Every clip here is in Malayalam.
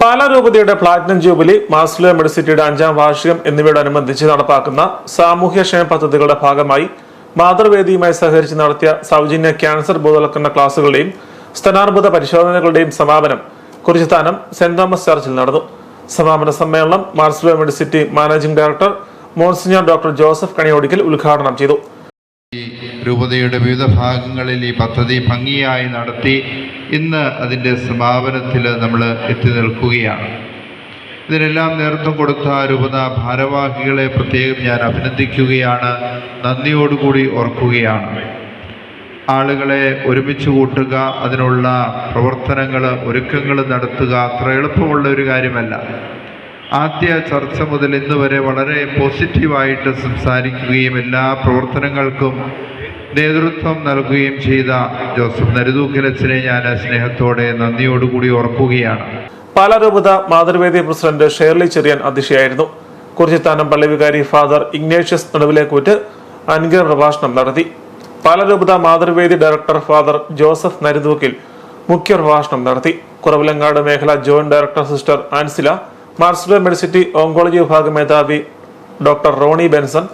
പാലാരൂപതയുടെ പ്ലാറ്റിനം ജൂബിലി മാസ്ലോ മെഡിസിറ്റിയുടെ അഞ്ചാം വാർഷികം എന്നിവയോടനുബന്ധിച്ച് നടപ്പാക്കുന്ന സാമൂഹ്യ ക്ഷേമ പദ്ധതികളുടെ ഭാഗമായി മാതൃവേദിയുമായി സഹകരിച്ച് നടത്തിയ സൗജന്യ ക്യാൻസർ ബോധവൽക്കരണ ക്ലാസുകളുടെയും സ്തനാർബുദ പരിശോധനകളുടെയും സമാപനം കുറിച്ചിത്താനം സെന്റ് തോമസ് ചർച്ചിൽ നടന്നു. സമാപന സമ്മേളനം Marsleeva Medicity managing director monsignor doctor Joseph Kaniyodickal ഉദ്ഘാടനം ചെയ്തു. രൂപതയുടെ വിവിധ ഭാഗങ്ങളിൽ ഈ പദ്ധതി ഭംഗിയായി നടത്തി ഇന്ന് അതിന്റെ സമാപനത്തിൽ നമ്മൾ എത്തി നിൽക്കുകയാണ്. ഇതിനെല്ലാം നേതൃത്വം കൊടുത്ത രൂപത ഭാരവാഹികളെ പ്രത്യേകം ഞാൻ അഭിനന്ദിക്കുകയാണ്. നന്ദിയോടുകൂടി ഓർക്കുകയാണ്. ആളുകളെ ഒരുമിച്ച് കൂട്ടുക അതിനുള്ള പ്രവർത്തനങ്ങൾ ഒരുക്കങ്ങൾ നടത്തുക അത്ര എളുപ്പമുള്ള ഒരു കാര്യമല്ല. ആദ്യ ചർച്ച മുതൽ ഇന്ന് വരെ വളരെ പോസിറ്റീവായിട്ട് സംസാരിക്കുകയും എല്ലാ പ്രവർത്തനങ്ങൾക്കും നേതൃത്വം നൽകുകയും ചെയ്ത ജോസഫ് നരുതൂക്കലച്ചനെ ഞാൻ സ്നേഹത്തോടെ നന്ദിയോടുകൂടി ഓർക്കുകയാണ്. പാലാരൂപത മാതൃവേദി പ്രസിഡന്റ് ഷേർലി ചെറിയാൻ അധ്യക്ഷയായിരുന്നു കുറിച്ചിത്താനം പള്ളിവികാരി ഫാദർ ഇഗ്നേഷ്യസ് നടുവിലേക്കൂറ്റ് അനുഗ്രഹ പ്രഭാഷണം നടത്തി. പാലാരൂപത Mathruvedi director father Joseph Naruthookil മുഖ്യ പ്രഭാഷണം നടത്തി. കുറവിലങ്ങാട് മേഖല joint director sister Ansila Marsleeva Medicity oncology വിഭാഗം മേധാവി doctor Rony Benson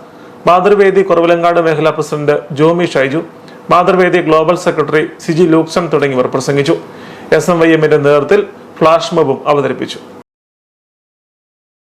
Mathruvedi Kuravilangad മേഖലാ president Jomy Shaiju Mathruvedi global secretary Siji Luxon തുടങ്ങിയവർ പ്രസംഗിച്ചു. എസ് എം വൈ എമ്മിന്റെ നേതൃത്വത്തിൽ ഫ്ലാഷ് മോബും അവതരിപ്പിച്ചു.